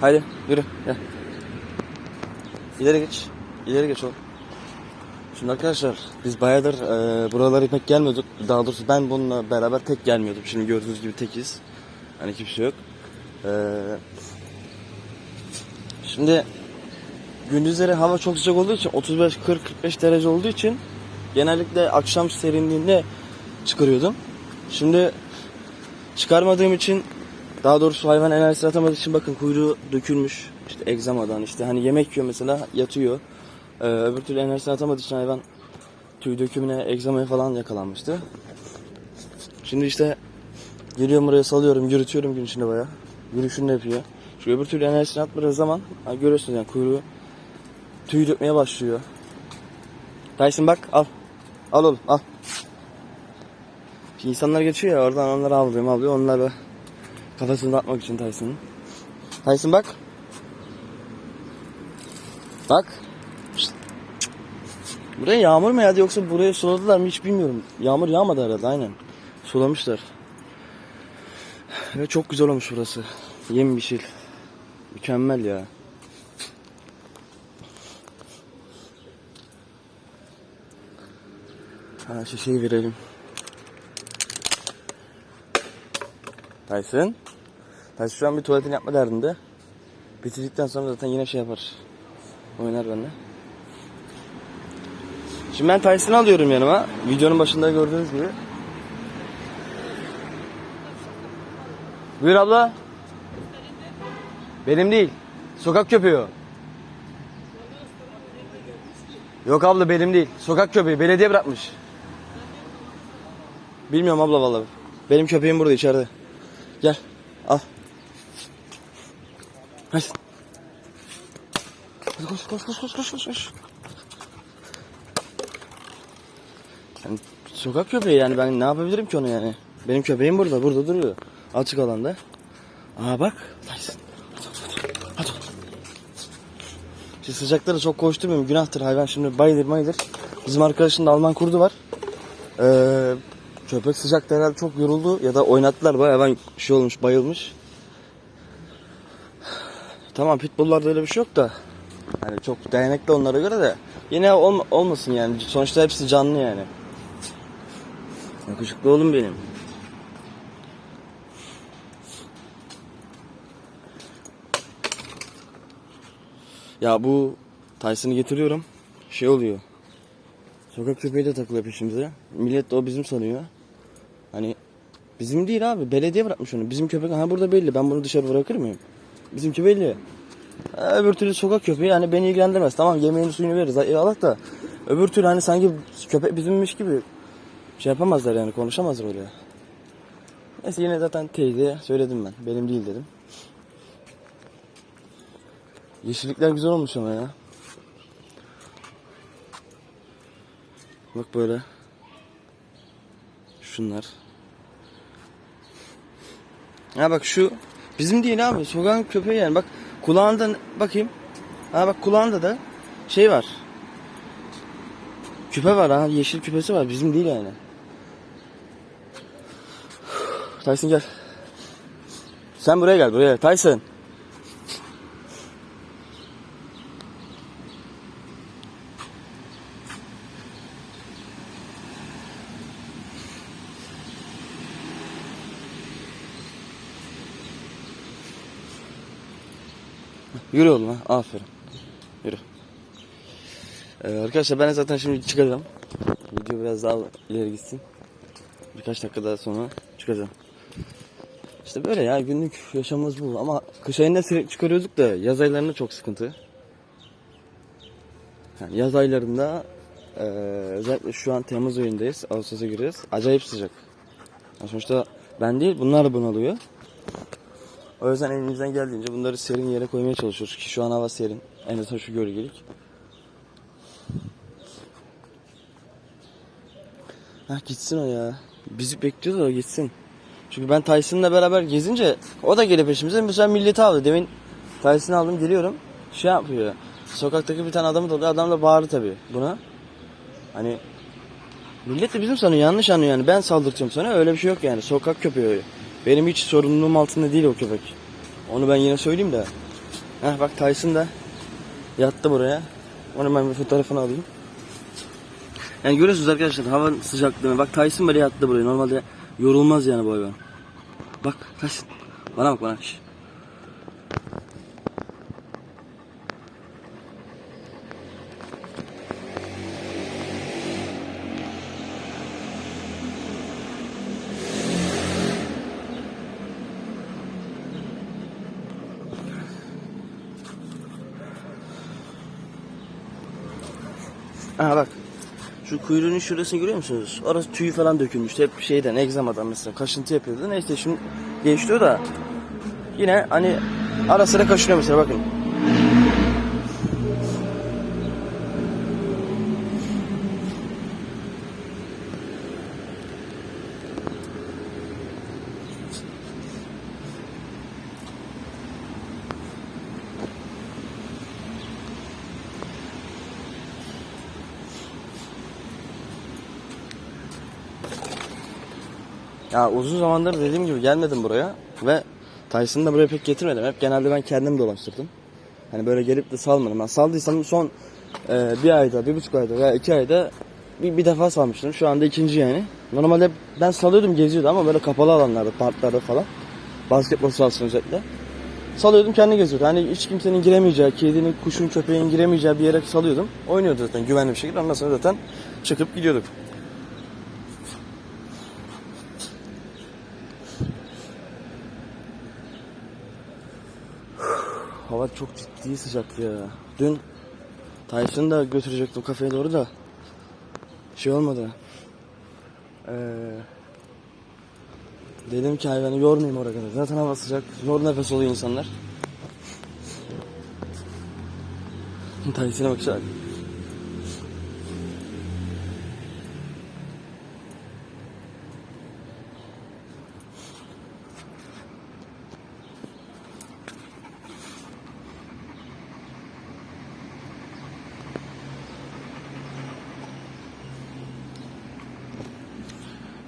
Haydi yürü gel. İleri geç. İleri geç oğlum. Şimdi arkadaşlar biz bayağıdır e, buralara pek gelmiyorduk. Daha doğrusu ben bununla beraber tek gelmiyordum. Şimdi gördüğünüz gibi tekiz. Hani kimse yok. E, şimdi gündüzleri hava çok sıcak olduğu için 35 40 45 derece olduğu için genellikle akşam serinliğinde çıkarıyordum. Şimdi çıkarmadığım için daha doğrusu hayvan enerjisi atamadığı için bakın kuyruğu dökülmüş. İşte egzamadan işte hani yemek yiyor mesela yatıyor. Ee, öbür türlü enerjisini atamadığı için hayvan tüy dökümüne, egzamaya falan yakalanmıştı. Şimdi işte geliyorum buraya salıyorum, yürütüyorum gün içinde baya. Yürüyüşünü de yapıyor. Şu öbür türlü enerjisini atmadığı zaman ha, görüyorsunuz yani kuyruğu tüy dökmeye başlıyor. Tyson bak al. Al oğlum al. Şimdi insanlar geçiyor ya oradan onları avlıyorum alıyor. Onlar da kafasını atmak için Tyson'ın. Tyson bak. Bak. Buraya yağmur mu yağdı yoksa buraya suladılar mı hiç bilmiyorum. Yağmur yağmadı herhalde aynen. Sulamışlar. Ve çok güzel olmuş burası. Yemyeşil. Mükemmel ya. Ha şu şeyi verelim. Tyson. Tyson şu an bir tuvaletini yapma derdinde. Bitirdikten sonra zaten yine şey yapar. Oynar benimle. Şimdi ben Tyson'ı alıyorum yanıma. Videonun başında gördüğünüz gibi. Buyur abla. Benim değil. Sokak köpeği. Yok abla benim değil. Sokak köpeği. Belediye bırakmış. Bilmiyorum abla vallahi. Benim köpeğim burada içeride. Gel. Hadi. Hadi koş koş koş koş koş koş koş. Yani sokak köpeği yani ben ne yapabilirim ki onu yani? Benim köpeğim burada, burada duruyor. Açık alanda. Aa bak. Tyson. Hadi. Şimdi sıcaklara çok koşturmuyorum. Günahtır hayvan şimdi bayılır bayılır. Bizim arkadaşın da Alman kurdu var. Ee, köpek sıcakta herhalde çok yoruldu ya da oynattılar bayağı hayvan şey olmuş bayılmış. Tamam pitbulllarda öyle bir şey yok da. Hani çok dayanıklı onlara göre de. Yine ol- olmasın yani. Sonuçta hepsi canlı yani. Yakışıklı oğlum benim. Ya bu Tyson'ı getiriyorum. Şey oluyor. Sokak köpeği de takılıyor peşimize. Millet de o bizim sanıyor. Hani bizim değil abi. Belediye bırakmış onu. Bizim köpek ha burada belli. Ben bunu dışarı bırakır mıyım? Bizimki belli. Öbür türlü sokak köpeği hani beni ilgilendirmez. Tamam yemeğini suyunu veririz. Eyvallah da öbür türlü hani sanki köpek bizimmiş gibi şey yapamazlar yani konuşamazlar öyle. Neyse yine zaten teyzeye söyledim ben. Benim değil dedim. Yeşillikler güzel olmuş ama ya. Bak böyle. Şunlar. Ha bak şu bizim değil abi. Sokağın köpeği yani. Bak kulağında bakayım. Ha bak kulağında da şey var. Küpe var ha. Yeşil küpesi var. Bizim değil yani. Tyson gel. Sen buraya gel buraya. Tyson. Yürü oğlum ha. Aferin. Yürü. Ee, arkadaşlar ben zaten şimdi çıkacağım. Video biraz daha ileri gitsin. Birkaç dakika daha sonra çıkacağım. İşte böyle ya günlük yaşamımız bu. Ama kış ayında çıkarıyorduk da yaz aylarında çok sıkıntı. Yani yaz aylarında eee, özellikle şu an Temmuz ayındayız. Ağustos'a giriyoruz. Acayip sıcak. Yani sonuçta ben değil bunlar bunalıyor. O yüzden elimizden geldiğince bunları serin yere koymaya çalışıyoruz ki şu an hava serin. En azından şu gölgelik. Hah gitsin o ya. Bizi bekliyor da o gitsin. Çünkü ben Tyson'la beraber gezince o da gelip peşimize. Mesela milleti aldı. Demin Tyson'ı aldım geliyorum. Şey yapıyor. Sokaktaki bir tane adamı da Adam da bağırdı tabii buna. Hani millet de bizim sanıyor. Yanlış anlıyor yani. Ben saldıracağım sana. Öyle bir şey yok yani. Sokak köpeği. Benim hiç sorumluluğum altında değil o köpek. Onu ben yine söyleyeyim de. Heh bak Tyson da yattı buraya. Onu ben bir fotoğrafını alayım. Yani görüyorsunuz arkadaşlar hava sıcaklığını. Bak Tyson böyle yattı buraya. Normalde yorulmaz yani bu hayvan. Bak Tyson. Bana bak bana. Şş. Aha bak. Şu kuyruğunun şurasını görüyor musunuz? Orası tüyü falan dökülmüştü. Hep şeyden, egzamadan mesela kaşıntı yapıyordu. Neyse şimdi geçti da yine hani ara sıra kaşınıyor mesela bakın. Ya uzun zamandır dediğim gibi gelmedim buraya ve Tyson'ı da buraya pek getirmedim. Hep genelde ben kendim dolaştırdım. Hani böyle gelip de salmadım. Ben saldıysam son e, bir ayda, bir buçuk ayda veya iki ayda bir, bir defa salmıştım. Şu anda ikinci yani. Normalde ben salıyordum geziyordu ama böyle kapalı alanlarda, parklarda falan. Basketbol sahasında özellikle. Salıyordum kendi geziyordu. Hani hiç kimsenin giremeyeceği, kedinin, kuşun, köpeğin giremeyeceği bir yere salıyordum. Oynuyordu zaten güvenli bir şekilde. Ondan sonra zaten çıkıp gidiyorduk. Hava çok ciddi sıcak ya. Dün Tyson'ı da götürecektim kafeye doğru da şey olmadı. Ee, dedim ki hayvanı yormayayım oraya kadar. Zaten hava sıcak. Zor nefes oluyor insanlar. Tyson'a bakacak.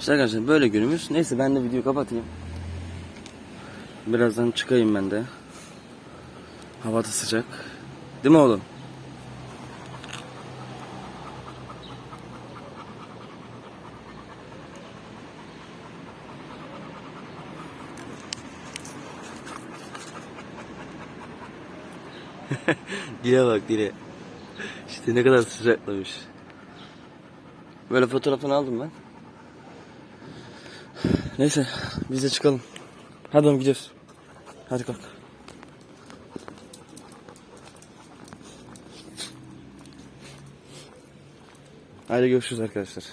İşte arkadaşlar böyle günümüz. Neyse ben de videoyu kapatayım. Birazdan çıkayım ben de. Hava da sıcak. Değil mi oğlum? dile bak dile. İşte ne kadar sıcaklamış. Böyle fotoğrafını aldım ben. Neyse biz de çıkalım. Hadi oğlum gidiyoruz. Hadi kalk. Haydi görüşürüz arkadaşlar.